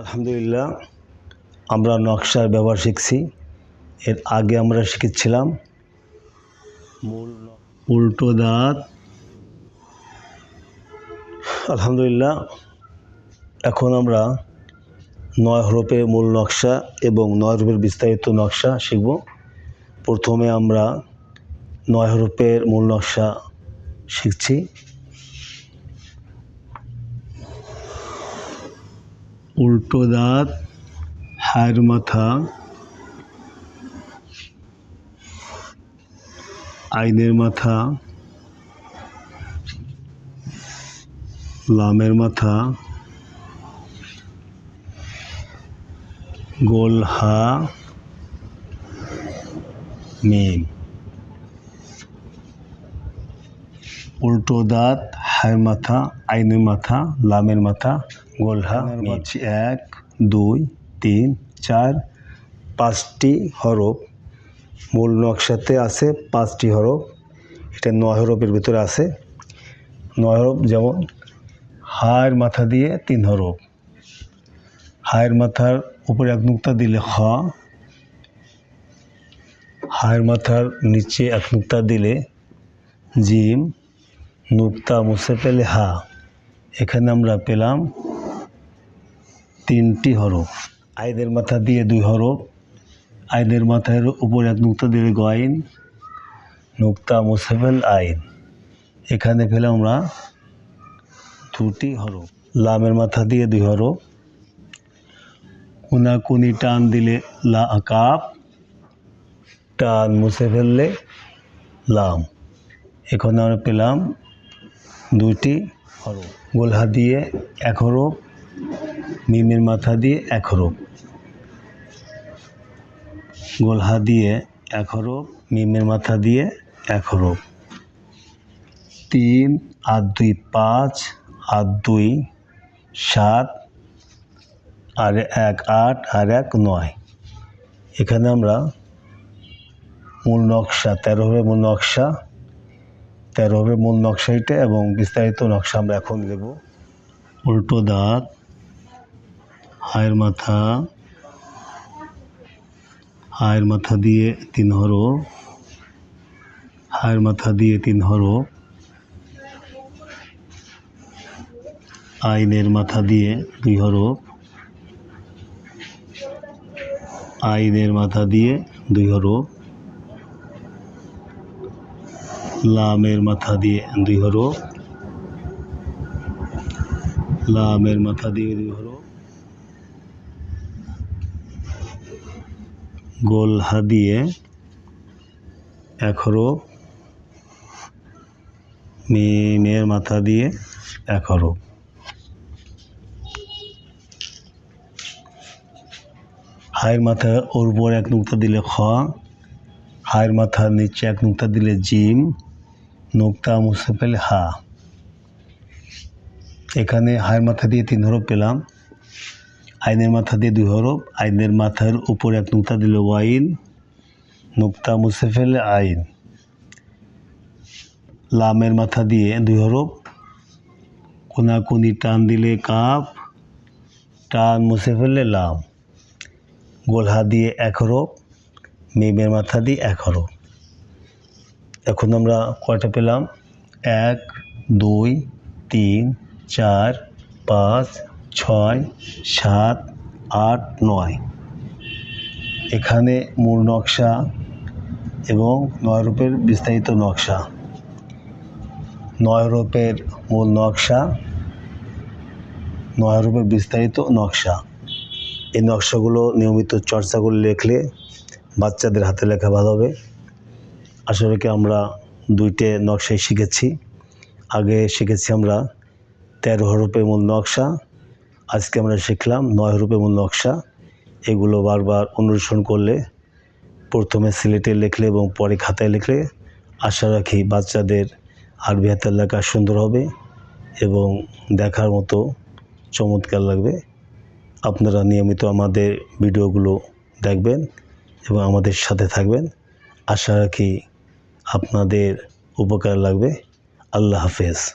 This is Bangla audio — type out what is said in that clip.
আলহামদুলিল্লাহ, আমরা নকশার ব্যবহার শিখছি। এর আগে আমরা শিখেছিলাম মূল উল্টো দাঁত। আলহামদুলিল্লাহ, এখন আমরা নয় হরফের মূল নকশা এবং নয় হরফের বিস্তারিত নকশা শিখব। প্রথমে আমরা নয় হরফের মূল নকশা শিখছি। উল্টো দাঁত, হায়ের মাথা, আইনের মাথা, লামের মাথা, গোল হা, মিম। উল্টো দাঁত, হায়ের মাথা, আইনের মাথা, লামের মাথা গোলহা পাচ্ছি এক দুই তিন চার পাঁচটি হরফ। মূল নকশাতে আছে পাঁচটি হরফ। এটা নয় হরফের ভিতরে আছে। নয় হরফ যেমন হায়ের মাথা দিয়ে তিন হরফ। হায়ের মাথার উপরে এক নুক্তা দিলে খ। হায়ের মাথার নিচে এক নুক্তা দিলে জিম। নুক্তা মুছে পেলে হা। এখানে আমরা পেলাম তিনটি হরফ। আইদের মাথা দিয়ে দুই হরফ। আইনের মাথার উপর এক নুক্তা দিলে গয়েন। নুক্তা মুসেফেল আইন। এখানে পেলাম আমরা দুটি হরফ। লামের মাথা দিয়ে দুই হরফ। কোনাকুনি টান দিলে লা কাপ টান মুছে ফেললে লাম। এখানে আমরা পেলাম দুইটি হরফ। গোলহা দিয়ে এক হরফ। মিমের মাথা দিয়ে এক গোলহা দিয়ে এক হরফ মিমের মাথা দিয়ে এক তিন, আর দুই পাঁচ, আর দুই সাত, আর এক আট, আর এক নয়। এখানে আমরা মূল নকশা, তেরো হবে মূল নকশা, তেরো হবে মূল নকশা এটা এবং বিস্তারিত নকশা আমরা এখন দেব। উল্টো দাঁত হায়ের মাথা হায়ের মাথা দিয়ে তিন হরফ, হায়ের মাথা দিয়ে তিন হরফ, আইনের মাথা দিয়ে দুই হরফ, আইনের মাথা দিয়ে দুই হরফ, লামের মাথা দিয়ে দুই হরফ, লামের মাথা দিয়ে দুই হরফ গোল হা দিয়ে এক হরফ মিমের মাথা দিয়ে হরফ হায়ের মাথা ওর উপর এক নুক্তা দিলে খ, হায়ের মাথার নিচে এক নুক্তা দিলে জিম, নোক্তা মুছে পেলে হা। এখানে হায়ের মাথা দিয়ে তিন হরফ পেলাম। আইনের মাথা দিয়ে দুই হরফ, আইনের মাথার উপর এক নুক্তা দিলে ওয়াইন, নুক্তা মুছে ফেলে আইন। লামের মাথা দিয়ে দুই হরফ, কোনাকুনি টান দিলে কাপ টান মুছে ফেললে লাম। গোলহা দিয়ে এক হরফ, মেমের মাথা দিয়ে এক হরফ। এখন আমরা কয়টা পেলাম? এক, দুই, তিন, চার, পাঁচ ছয়, সাত, আট, নয়। এখানে মূল নকশা এবং নয় রূপের বিস্তারিত নকশা। নয় রূপের মূল নকশা, নয় রূপের বিস্তারিত নকশা। এই নকশাগুলো নিয়মিত চর্চা করে লিখলে বাচ্চাদের হাতে লেখা ভালো হবে। আসলে কি আমরা দুইটে নকশাই শিখেছি। আগে শিখেছি আমরা তেরো হরফের মূল নকশা আজকে আমরা শিখলাম নয় হরফের মূল নকশা। এগুলো বারবার অনুসরণ করলে, প্রথমে সিলেটে লিখলে এবং পরে খাতায় লিখলে আশা রাখি বাচ্চাদের আরবি হাতের লেখা সুন্দর হবে এবং দেখার মতো চমৎকার লাগবে। আপনারা নিয়মিত আমাদের ভিডিওগুলো দেখবেন এবং আমাদের সাথে থাকবেন। আশা রাখি আপনাদের উপকার লাগবে। আল্লাহ হাফেজ।